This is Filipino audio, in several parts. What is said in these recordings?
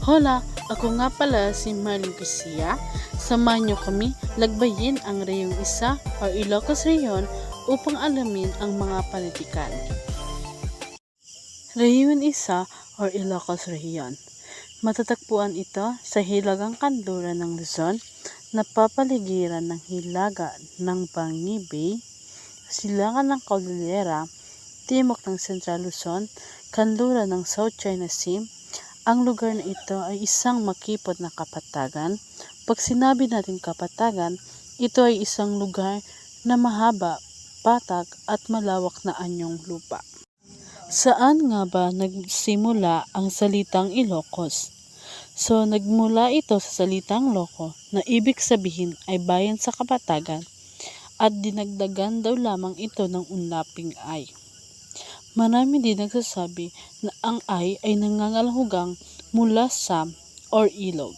Hola, ako nga pala si Marlene Garcia. Samahan niyo kami lagbayin ang reyong isa or Ilocos Rayon upang alamin ang mga panitikan. Reyon isa or Ilocos Rayon. Matatagpuan ito sa hilagang kanluran ng Luzon na papaligiran ng hilaga ng Bangi Bay, silangan ng Cordillera, timok ng Central Luzon, kanluran ng South China Sea, ang lugar na ito ay isang makipot na kapatagan. Pag sinabi natin kapatagan, ito ay isang lugar na mahaba, patag at malawak na anyong lupa. Saan nga ba nagsimula ang salitang Ilocos? So, nagmula ito sa salitang Loco na ibig sabihin ay bayan sa kapatagan at dinagdagan daw lamang ito ng unlaping ay. Marami din nagsasabi na ang ay ay nangangalhugang mula sa or ilog.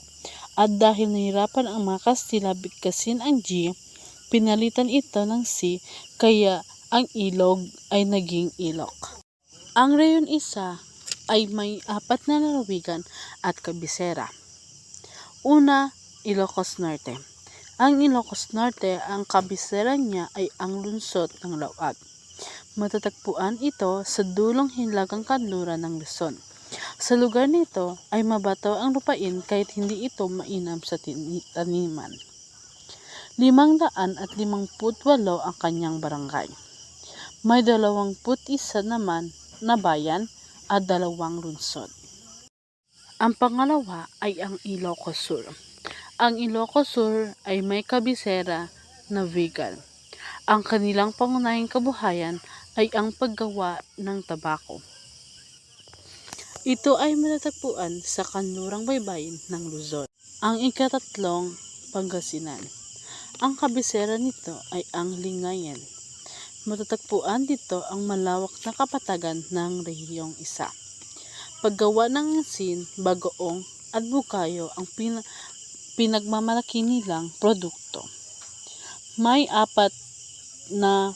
At dahil nahirapan ang mga Kastila bigkasin ang G, pinalitan ito ng C kaya ang ilog ay naging ilok. Ang reyon isa ay may apat na lalawigan at kabisera. Una, Ilocos Norte. Ang Ilocos Norte, ang kabisera niya ay ang lungsod ng Lawag. Matatagpuan ito sa dulong hinlagang kanluran ng Luzon. Sa lugar nito ay mabato ang lupain kahit hindi ito mainam sa taniman. Limang daan at limangput walo ang kanyang barangay. May dalawangput isa naman na bayan at dalawang lungsod. Ang pangalawa ay ang Ilocos Sur. Ang Ilocos Sur ay may kabisera na vegan. Ang kanilang pangunahing kabuhayan ay ang paggawa ng tabako. Ito ay matatagpuan sa kanlurang baybayin ng Luzon. Ang ikatatlong, Pangasinan. Ang kabisera nito ay ang Lingayen. Matatagpuan dito ang malawak na kapatagan ng rehiyong isa. Paggawa ng asin, bagoong at bukayo ang pina- pinagmamalaki nilang produkto. May apat na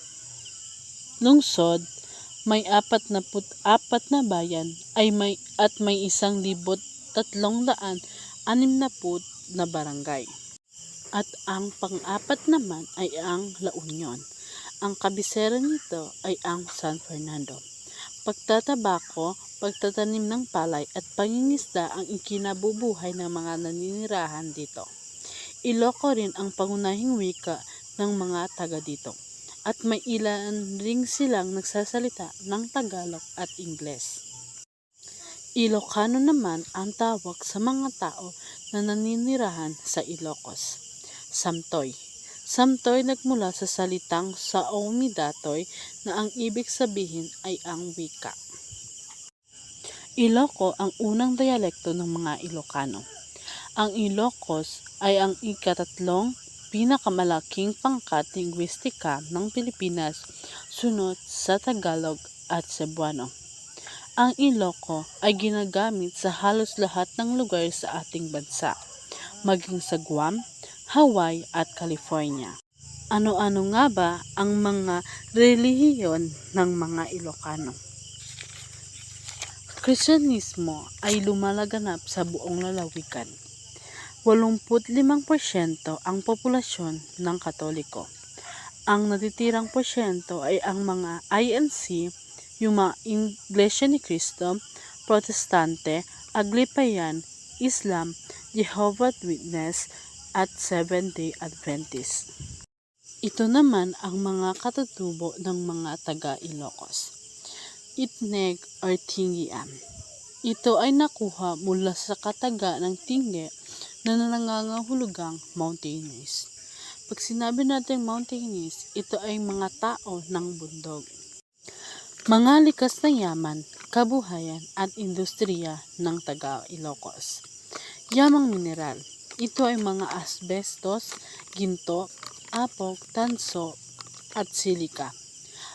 lungsod, may apat na put apat na bayan ay may at may isang libot tatlong daan anim na put na barangay. At ang pang-apat naman ay ang La Union. Ang kabisera nito ay ang San Fernando. Pagtatabako, pagtatanim ng palay at pangingisda ang ikinabubuhay ng mga naninirahan dito. Iloco rin ang pangunahing wika ng mga taga dito at may ilan ring silang nagsasalita ng Tagalog at Ingles. Ilocano naman ang tawag sa mga tao na naninirahan sa Ilocos. Samtoy. Samtoy nagmula sa salitang Saomi Datoy na ang ibig sabihin ay ang wika. Iloco ang unang dialekto ng mga Ilocano. Ang Ilocos ay ang ikatatlong pinakamalaking pangkat lingwistika ng Pilipinas sunod sa Tagalog at Cebuano. Ang Iloco ay ginagamit sa halos lahat ng lugar sa ating bansa, maging sa Guam, Hawaii at California. Ano-ano nga ba ang mga relihiyon ng mga Ilocano? Kristyanismo ay lumalaganap sa buong lalawigan. 85% ang populasyon ng Katoliko. Ang natitirang porsyento ay ang mga INC, yung mga Iglesia ni Cristo, Protestante, Aglipayan, Islam, Jehovah's Witness, at Seventh-day Adventist. Ito naman ang mga katutubo ng mga taga Ilocos. Itneg or Tingian. Ito ay nakuha mula sa kataga ng Tingge na nangangahulugang mountainous. Pag sinabi natin mountainous, ito ay mga tao ng bundok. Mga likas na yaman, kabuhayan at industriya ng taga Ilocos. Yamang mineral. Ito ay mga asbestos, ginto, apog, tanso, at silika.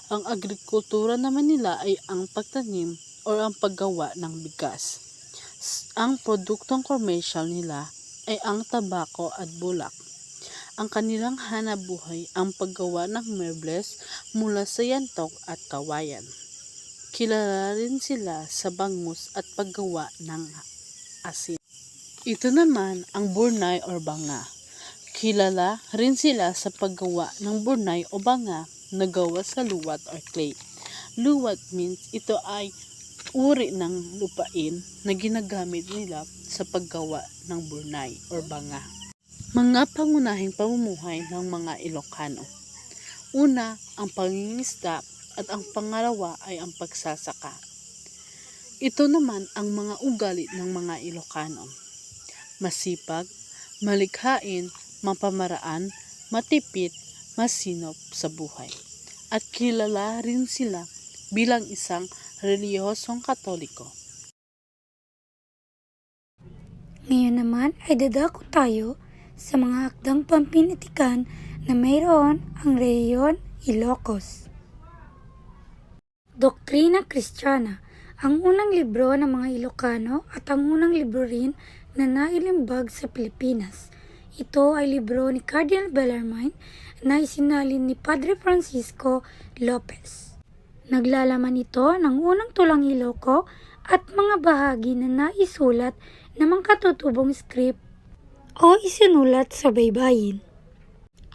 Ang agrikultura naman nila ay ang pagtanim o ang paggawa ng bigas. Ang produktong commercial nila ay ang tabako at bulak. Ang kanilang hanabuhay ang paggawa ng mebles mula sa yantok at kawayan. Kilala rin sila sa bangus at paggawa ng asin. Ito naman ang burnay or banga. Kilala rin sila sa paggawa ng burnay o banga na gawa sa luwat or clay. Luwat means ito ay uri ng lupain na ginagamit nila sa paggawa ng burnay or banga. Mga pangunahing pamumuhay ng mga Ilocano. Una, ang pangingisda at ang pangalawa ay ang pagsasaka. Ito naman ang mga ugali ng mga Ilocano. Masipag, malikhain, mapamaraan, matipid, masinop sa buhay. At kilala rin sila bilang isang relihiyosong katoliko. Ngayon naman ay dadako tayo sa mga akdang pampinitikan na mayroon ang rehiyon Ilocos. Doktrina Kristiyana, ang unang libro ng mga Ilocano at ang unang libro rin na nailimbag sa Pilipinas. Ito ay libro ni Cardinal Bellarmine na isinalin ni Padre Francisco Lopez. Naglalaman ito ng unang tulang Iloco at mga bahagi na naisulat ng mga katutubong script o isinulat sa baybayin.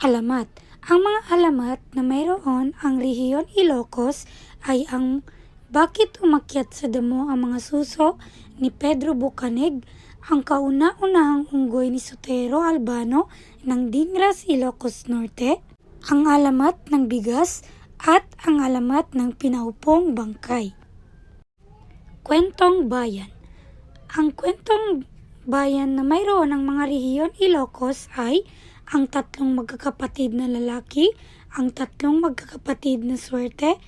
Alamat. Ang mga alamat na mayroon ang rehiyon Ilocos ay ang bakit umakyat sa damo ang mga suso ni Pedro Bucaneg, ang kauna-unahang unggoy ni Sotero Albano ng Dingras, Ilocos Norte, ang alamat ng bigas at ang alamat ng pinaupong bangkay. Kwentong Bayan Ang kwentong bayan na mayroon ng mga rehiyon Ilocos ay ang tatlong magkakapatid na lalaki, ang tatlong magkakapatid na swerte,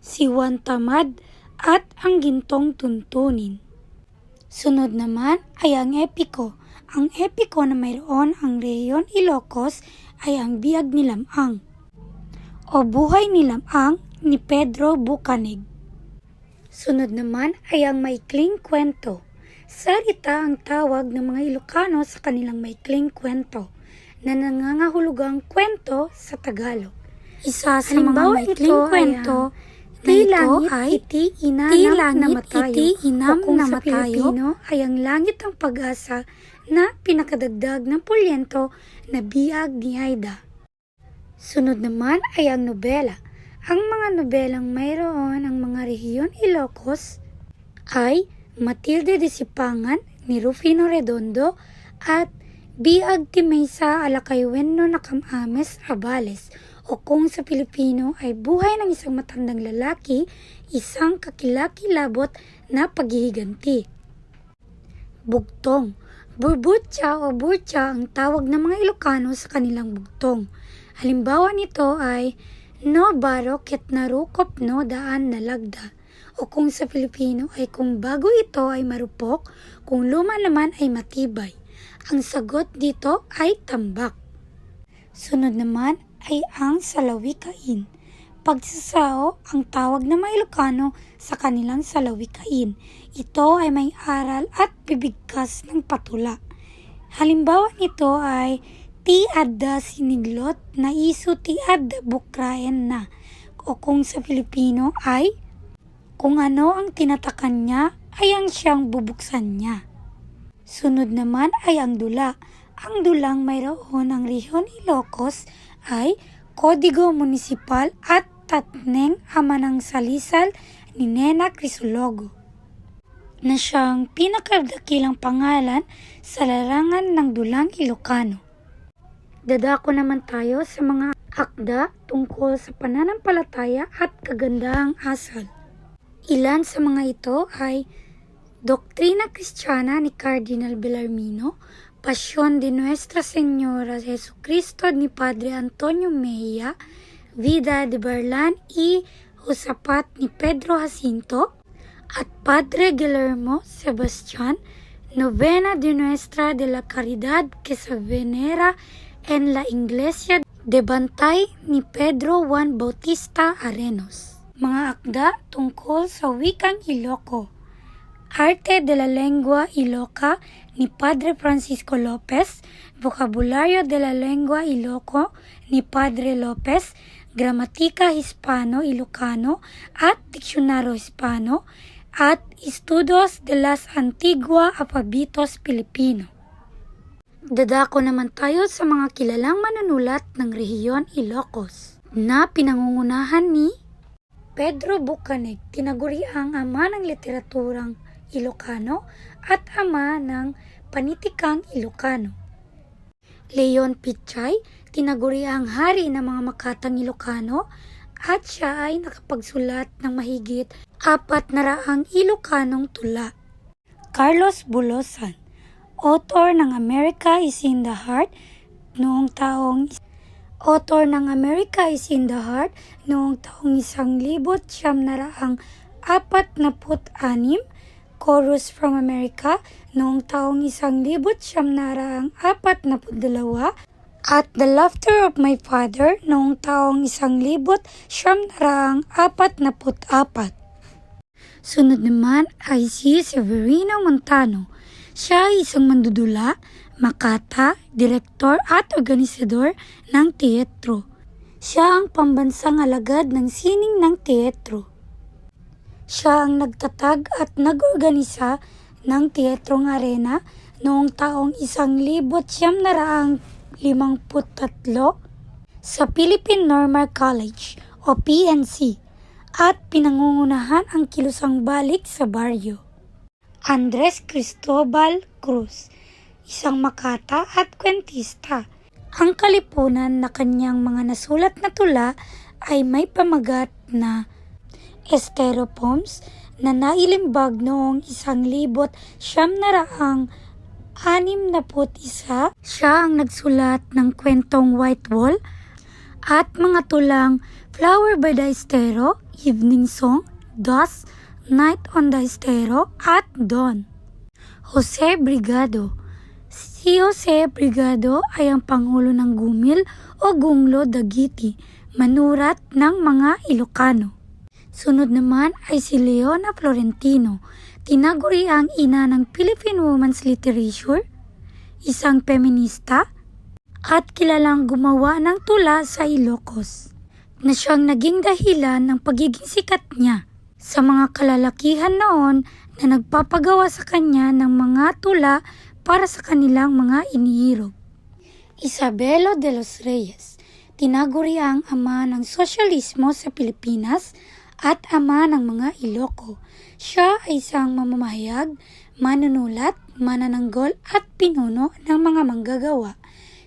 si Juan Tamad, at ang gintong tuntunin. Sunod naman ay ang epiko. Ang epiko na mayroon ang rehiyon Ilocos ay ang biyag ni Lamang o buhay ni Lamang ni Pedro Bucanig. Sunod naman ay ang maikling kwento. Sarita ang tawag ng mga Ilocano sa kanilang maikling kwento na nangangahulugang kwento sa Tagalog. Isa sa Halimbawa mga maikling ay, kwento ah, na Ti ito langit, ay iti Ti inanam langit, na matayo. iti inam O kung na sa matayo Pilipino, ay ang langit ang pag-asa na pinakadagdag ng pulyento na biyag ni Haida. Sunod naman ay ang nobela. Ang mga nobelang mayroon ang mga rehiyon Ilocos ay Matilde de Sipangan ni Rufino Redondo at Biag ti Mesa Alakaywenno na Kamames Abales o kung sa Pilipino ay buhay ng isang matandang lalaki, isang kakilakilabot na paghihiganti. Bugtong Burbutya o burtya ang tawag ng mga Ilocano sa kanilang bugtong. Halimbawa nito ay no baro ket narukop no daan na lagda. O kung sa Pilipino ay kung bago ito ay marupok, kung luma naman ay matibay. Ang sagot dito ay tambak. Sunod naman ay ang salawikain. Pagsasao ang tawag ng mga Ilocano sa kanilang salawikain. Ito ay may aral at bibigkas ng patula. Halimbawa nito ay ti adda siniglot na iso ti adda bukrayan na o kung sa Filipino ay kung ano ang tinatakan niya ay ang siyang bubuksan niya. Sunod naman ay ang dula. Ang dulang mayroon ng Rehiyon Ilocos ay Kodigo Municipal at Tatneng ama ng Salisal ni Nena Crisologo na siyang pinakadakilang pangalan sa larangan ng dulang Ilocano. Dadako naman tayo sa mga akda tungkol sa pananampalataya at kagandahang asal. Ilan sa mga ito ay Doktrina Kristiyana ni Cardinal Bellarmino, Pasyon de Nuestra Señora Jesucristo ni Padre Antonio Mejia, Vida de Barlan y Usapat ni Pedro Jacinto, at Padre Guillermo Sebastián, Novena de Nuestra de la Caridad que se venera en la Iglesia de Bantay ni Pedro Juan Bautista Arenos. Mga akda tungkol sa wikang Iloco. Arte de la Lengua Iloca ni Padre Francisco López, Vocabulario de la Lengua Iloco ni Padre López, Gramatika Hispano Ilocano at Diksyonaryo Hispano, at Estudos de las Antigua Alfabetos Pilipino. Dadako naman tayo sa mga kilalang manunulat ng rehiyon Ilocos na pinangungunahan ni Pedro Bucaneg, tinaguriang ama ng literaturang Ilocano at ama ng panitikang Ilocano. Leon Pichay, tinaguriang hari ng mga makatang Ilocano at siya ay nakapagsulat ng mahigit apat na raang Ilocanong tula. Carlos Bulosan, author ng America is in the Heart noong taong author ng America is in the Heart noong taong isang libot siyam na raang apat na put anim, Chorus from America noong taong isang libot siyam na raang apat na put dalawa, at The Laughter of My Father noong taong isang libot siyam na raang apat na put apat. Sunod naman ay si Severino Montano. Siya ay isang mandudula, makata, direktor at organisador ng teatro. Siya ang pambansang alagad ng sining ng teatro. Siya ang nagtatag at nag-organisa ng Teatrong Arena noong taong isang libot siyam na raang limangput tatlo sa Philippine Normal College o PNC at pinangungunahan ang kilusang balik sa baryo. Andres Cristobal Cruz, isang makata at kwentista. Ang kalipunan na kanyang mga nasulat na tula ay may pamagat na esteropoms na nailimbag noong isang libot siyam na raang anim na isa. Siya ang nagsulat ng kwentong White Wall at mga tulang Flower by the Estero, Evening Song, Dusk, Night on the Estero, at Dawn. Jose Brigado Si Jose Brigado ay ang Pangulo ng Gumil o Gunglo Dagiti, manurat ng mga Ilocano. Sunod naman ay si Leona Florentino, tinaguri ang ina ng Philippine Women's Literature, isang feminista, at kilalang gumawa ng tula sa Ilocos, na siyang naging dahilan ng pagiging sikat niya sa mga kalalakihan noon na nagpapagawa sa kanya ng mga tula para sa kanilang mga iniirog. Isabelo de los Reyes, tinaguri ang ama ng sosyalismo sa Pilipinas at ama ng mga Iloco. Siya ay isang mamamahayag, manunulat, manananggol at pinuno ng mga manggagawa.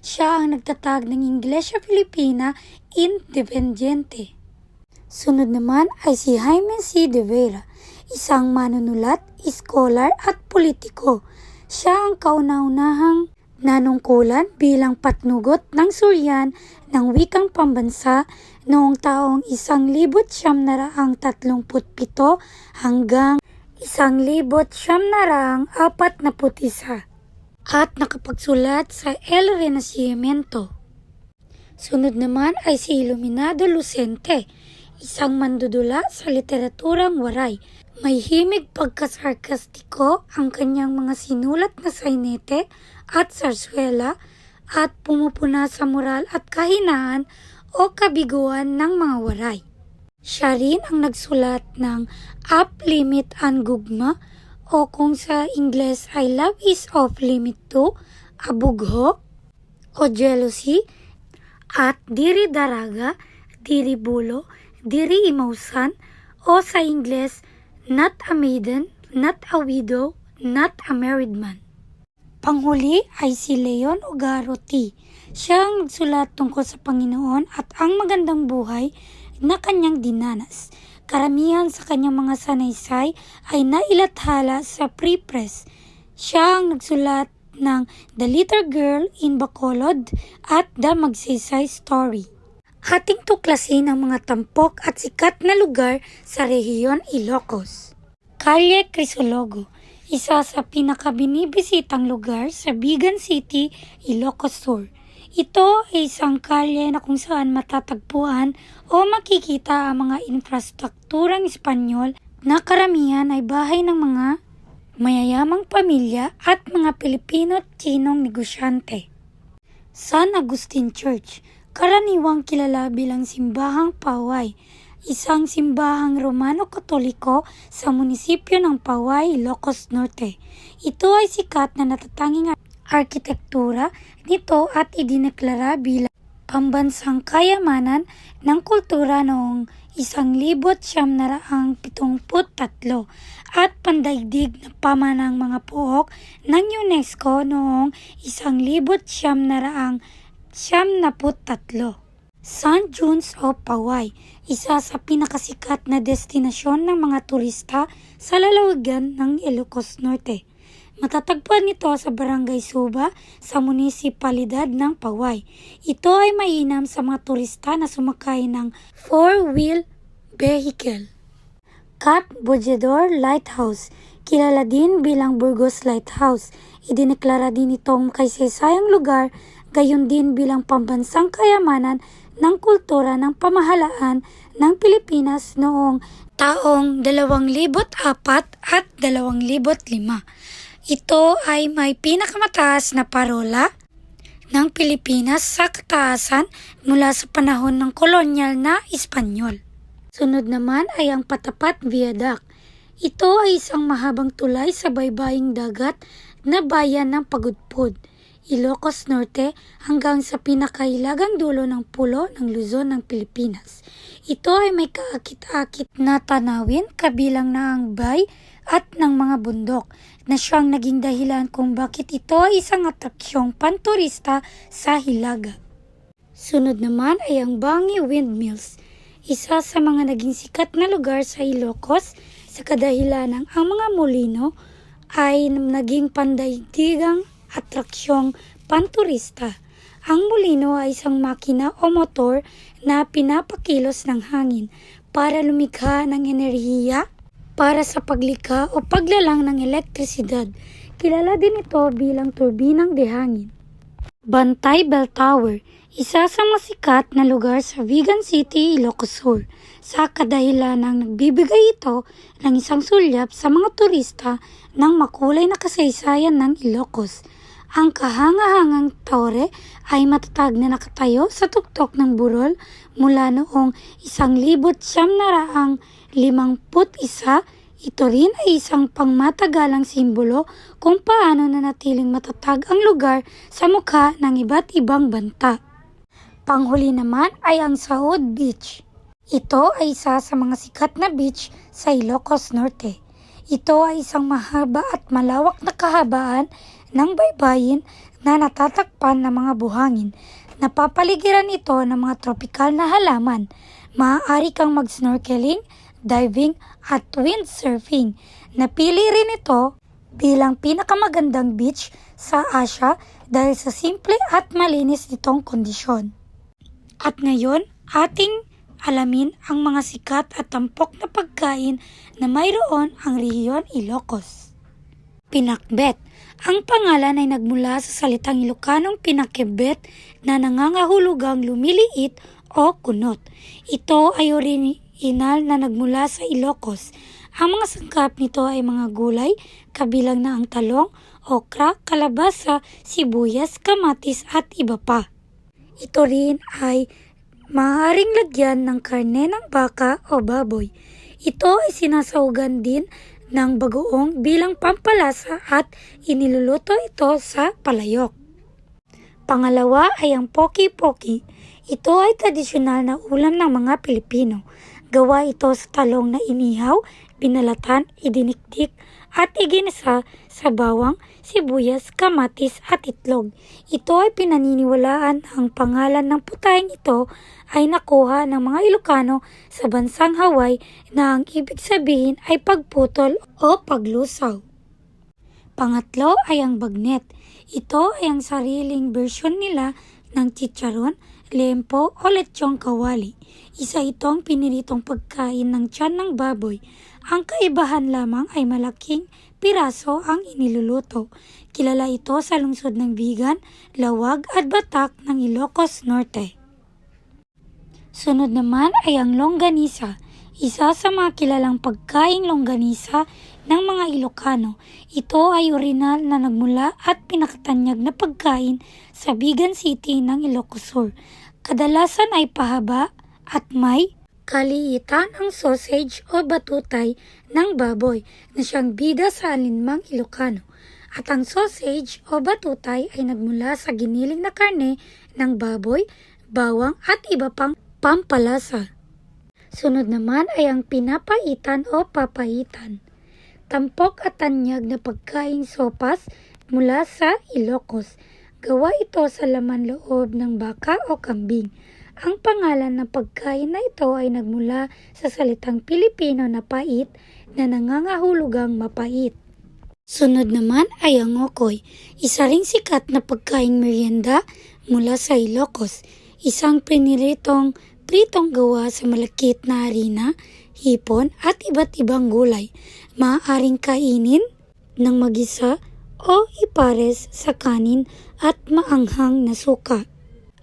Siya ang nagtatag ng Iglesia Filipina Independiente. Sunod naman ay si Jaime C. de Vera, isang manunulat, scholar at politiko. Siya ang kauna-unahang nanungkulan bilang patnugot ng suryan ng wikang pambansa noong taong isang libot siyam na raang tatlumput pito hanggang isang libot siyam na raang apat na putisa at nakapagsulat sa El Renacimiento. Sunod naman ay si Iluminado Lucente, isang mandudula sa literaturang waray. May himig pagkasarkastiko ang kanyang mga sinulat na sainete at sarswela at pumupuna sa moral at kahinaan o kabiguan ng mga waray. Siya rin ang nagsulat ng Up Limit and Gugma o kung sa Ingles ay Love is Off Limit to, Abugho o Jealousy at Diri Daraga, Diri Bulo, Diri Imausan o sa Ingles Not a Maiden, Not a Widow, Not a Married Man. Panghuli ay si Leon Ugaro T. Siya ang nagsulat tungkol sa Panginoon at ang magandang buhay na kanyang dinanas. Karamihan sa kanyang mga sanaysay ay nailathala sa pre-press. Siya ang nagsulat ng The Little Girl in Bacolod at The Magsaysay Story. Ating tuklasin ang mga tampok at sikat na lugar sa rehiyon Ilocos. Calle Crisologo, isa sa pinakabinibisitang lugar sa Bigan City, Ilocos Sur. Ito ay isang kalye na kung saan matatagpuan o makikita ang mga infrastrukturang Espanyol na karamihan ay bahay ng mga mayayamang pamilya at mga Pilipino at Chinong negosyante. San Agustin Church, karaniwang kilala bilang simbahang paway. isang simbahang Romano-Katoliko sa munisipyo ng Paway, Ilocos Norte. Ito ay sikat na natatanging arkitektura nito at idineklara bilang pambansang kayamanan ng kultura noong isang libot siyam na raang pitungput tatlo at pandaigdig na pamanang mga pook ng UNESCO noong isang libot siyam na tatlo. San Juans o Paway, isa sa pinakasikat na destinasyon ng mga turista sa lalawigan ng Ilocos Norte. Matatagpuan ito sa Barangay Suba sa munisipalidad ng Paway. Ito ay mainam sa mga turista na sumakay ng four-wheel vehicle. Cat Bojador Lighthouse, kilala din bilang Burgos Lighthouse. Idineklara din itong kaysaysayang lugar, gayon din bilang pambansang kayamanan ng kultura ng pamahalaan ng Pilipinas noong taong 2004 at 2005. Ito ay may pinakamataas na parola ng Pilipinas sa kataasan mula sa panahon ng kolonyal na Espanyol. Sunod naman ay ang Patapat Viaduct. Ito ay isang mahabang tulay sa baybaying dagat na bayan ng Pagudpud, Ilocos Norte hanggang sa pinakailagang dulo ng pulo ng Luzon ng Pilipinas. Ito ay may kaakit-akit na tanawin kabilang na ang bay at ng mga bundok na siyang naging dahilan kung bakit ito ay isang atraksyong panturista sa Hilaga. Sunod naman ay ang Bangi Windmills, isa sa mga naging sikat na lugar sa Ilocos sa kadahilan ng ang mga molino ay naging pandaigdigang atraksyong panturista. Ang molino ay isang makina o motor na pinapakilos ng hangin para lumikha ng enerhiya para sa paglikha o paglalang ng elektrisidad. Kilala din ito bilang turbinang dehangin. Bantay Bell Tower, isa sa masikat na lugar sa Vigan City, Ilocos Sur. Sa kadahilan ng nagbibigay ito ng isang sulyap sa mga turista ng makulay na kasaysayan ng Ilocos. Ang kahangahangang tore ay matatag na nakatayo sa tuktok ng burol mula noong isang libot siyam na raang limangput isa. Ito rin ay isang pangmatagalang simbolo kung paano nanatiling matatag ang lugar sa mukha ng iba't ibang banta. Panghuli naman ay ang Saud Beach. Ito ay isa sa mga sikat na beach sa Ilocos Norte. Ito ay isang mahaba at malawak na kahabaan ng baybayin na natatakpan ng mga buhangin. Napapaligiran ito ng mga tropikal na halaman. Maaari kang mag-snorkeling, diving at windsurfing. Napili rin ito bilang pinakamagandang beach sa Asia dahil sa simple at malinis nitong kondisyon. At ngayon, ating alamin ang mga sikat at tampok na pagkain na mayroon ang rehiyon Ilocos. Pinakbet. Ang pangalan ay nagmula sa salitang Ilocanong pinakebet na nangangahulugang lumiliit o kunot. Ito ay original na nagmula sa Ilocos. Ang mga sangkap nito ay mga gulay, kabilang na ang talong, okra, kalabasa, sibuyas, kamatis at iba pa. Ito rin ay maaaring lagyan ng karne ng baka o baboy. Ito ay sinasahugan din ng bagoong bilang pampalasa at iniluluto ito sa palayok. Pangalawa ay ang poki-poki. Ito ay tradisyonal na ulam ng mga Pilipino. Gawa ito sa talong na inihaw, binalatan, idinikdik, at iginisa sa bawang, sibuyas, kamatis at itlog. Ito ay pinaniniwalaan ang pangalan ng putaing ito ay nakuha ng mga Ilocano sa bansang Hawaii na ang ibig sabihin ay pagputol o paglusaw. Pangatlo ay ang bagnet. Ito ay ang sariling version nila ng chicharon, lempo o lechong kawali. Isa itong piniritong pagkain ng tiyan ng baboy. Ang kaibahan lamang ay malaking piraso ang iniluluto. Kilala ito sa lungsod ng Vigan, Lawag at Batak ng Ilocos Norte. Sunod naman ay ang longganisa, isa sa mga kilalang pagkaing longganisa ng mga Ilocano. Ito ay orinal na nagmula at pinakatanyag na pagkain sa Bigan City ng Ilocos Sur. Kadalasan ay pahaba at may Kaliitan ang sausage o batutay ng baboy na siyang bida sa alinmang Ilocano. At ang sausage o batutay ay nagmula sa giniling na karne ng baboy, bawang at iba pang pampalasa. Sunod naman ay ang pinapaitan o papaitan. Tampok at tanyag na pagkain sopas mula sa Ilocos. Gawa ito sa laman loob ng baka o kambing. Ang pangalan ng pagkain na ito ay nagmula sa salitang Pilipino na pait na nangangahulugang mapait. Sunod naman ay ang okoy, isa ring sikat na pagkain merienda mula sa Ilocos. Isang priniritong pritong gawa sa malakit na harina, hipon at iba't ibang gulay. Maaaring kainin ng magisa o ipares sa kanin at maanghang na suka.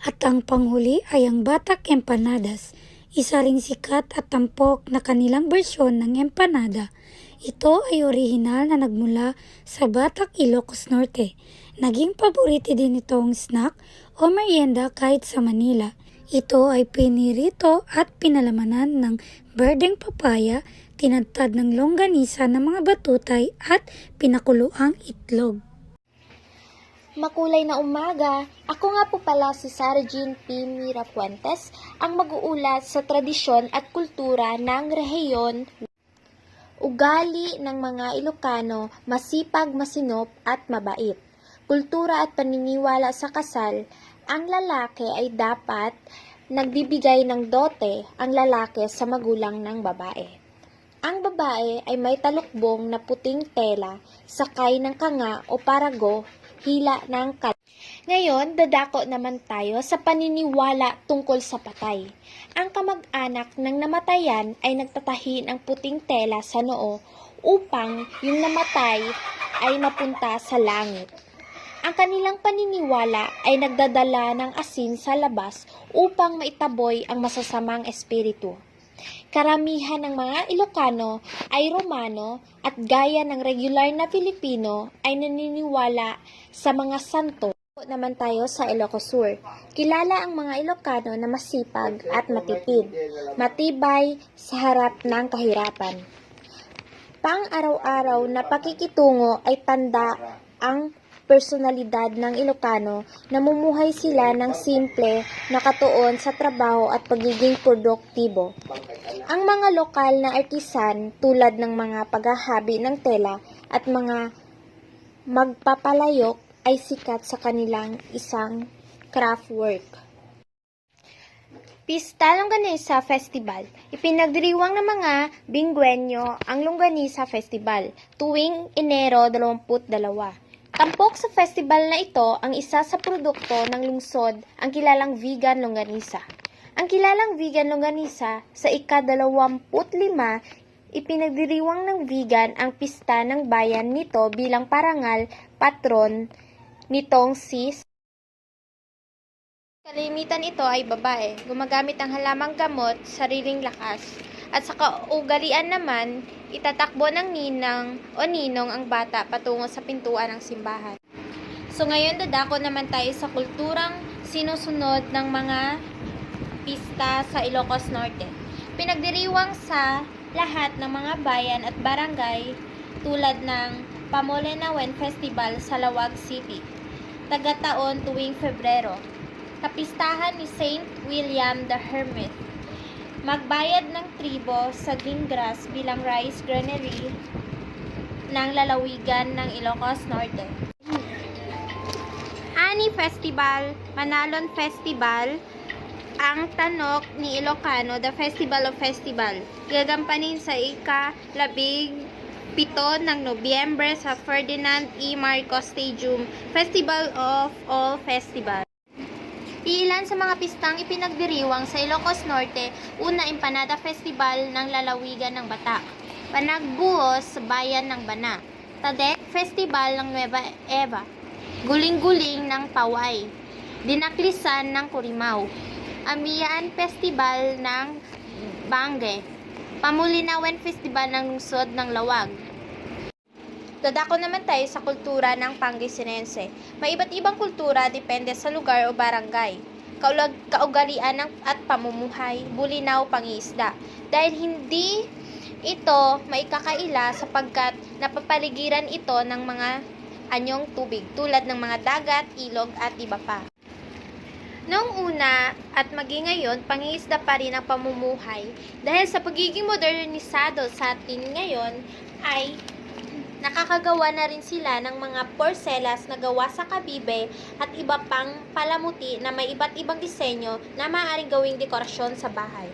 At ang panghuli ay ang batak empanadas, isa ring sikat at tampok na kanilang bersyon ng empanada. Ito ay orihinal na nagmula sa Batak, Ilocos Norte. Naging paborito din itong snack o merienda kahit sa Manila. Ito ay pinirito at pinalamanan ng berdeng papaya, tinadtad ng longganisa ng mga batutay at pinakuluang itlog. Makulay na umaga. Ako nga po pala si Sarah Jean P. Mirapuentes, ang mag-uulat sa tradisyon at kultura ng rehiyon. Ugali ng mga Ilocano, masipag, masinop at mabait. Kultura at paniniwala sa kasal, ang lalaki ay dapat nagbibigay ng dote ang lalaki sa magulang ng babae. Ang babae ay may talukbong na puting tela, sakay ng kanga o parago, hila ng kat. Ngayon, dadako naman tayo sa paniniwala tungkol sa patay. Ang kamag-anak ng namatayan ay nagtatahi ng puting tela sa noo upang yung namatay ay mapunta sa langit. Ang kanilang paniniwala ay nagdadala ng asin sa labas upang maitaboy ang masasamang espiritu. Karamihan ng mga Ilocano ay Romano at gaya ng regular na Pilipino ay naniniwala sa mga santo. Naman tayo sa Ilocos Sur. Kilala ang mga Ilocano na masipag at matipid, matibay sa harap ng kahirapan. Pang-araw-araw na pakikitungo ay tanda ang personalidad ng Ilocano, namumuhay sila ng simple, nakatuon sa trabaho at pagiging produktibo. Ang mga lokal na artisan tulad ng mga paghahabi ng tela at mga magpapalayok ay sikat sa kanilang isang craft work. Pista Longganisa Festival. Ipinagdiriwang ng mga Bingwenyo ang Longganisa Festival tuwing Enero 22. Tampok sa festival na ito ang isa sa produkto ng lungsod ang kilalang vegan longganisa. Ang kilalang vegan longganisa sa ika-25 ipinagdiriwang ng vegan ang pista ng bayan nito bilang parangal patron nitong si Kalimitan ito ay babae, gumagamit ng halamang gamot, sariling lakas. At sa kaugalian naman, itatakbo ng ninang o ninong ang bata patungo sa pintuan ng simbahan. So ngayon dadako naman tayo sa kulturang sinusunod ng mga pista sa Ilocos Norte. Pinagdiriwang sa lahat ng mga bayan at barangay tulad ng Pamolenawen Festival sa Lawag City. Tagataon tuwing Febrero. Kapistahan ni Saint William the Hermit. Magbayad ng tribo sa green grass bilang rice granary ng lalawigan ng Ilocos Norte. Ani Festival, Manalon Festival, ang tanok ni Ilocano, the Festival of Festival. Gagampanin sa ika-labing pito ng Nobyembre sa Ferdinand E. Marcos Stadium, Festival of All Festival. Iilan sa mga pistang ipinagdiriwang sa Ilocos Norte, una Empanada Festival ng lalawigan ng Batak, Panagbuhos sa bayan ng Bana, Tadek Festival ng Nueva Eva, Guling-guling ng Paway, Dinaklisan ng Kurimao, Amiaan Festival ng Bangge, Pamulinawen Festival ng Lungsod ng Lawag, Dadako naman tayo sa kultura ng Pangasinense. May iba't ibang kultura depende sa lugar o barangay. kaulag, kaugalian ng, at pamumuhay, bulinaw, pangisda. Dahil hindi ito may kakaila sapagkat napapaligiran ito ng mga anyong tubig tulad ng mga dagat, ilog at iba pa. Noong una at maging ngayon, pangingisda pa rin ang pamumuhay dahil sa pagiging modernisado sa atin ngayon ay nakakagawa na rin sila ng mga porcelas na gawa sa kabibe at iba pang palamuti na may iba't ibang disenyo na maaaring gawing dekorasyon sa bahay.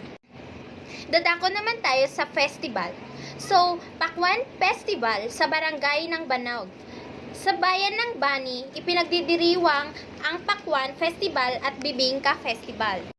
Dadako naman tayo sa festival. So, Pakwan Festival sa barangay ng Banaug. Sa bayan ng Bani, ipinagdidiriwang ang Pakwan Festival at Bibingka Festival.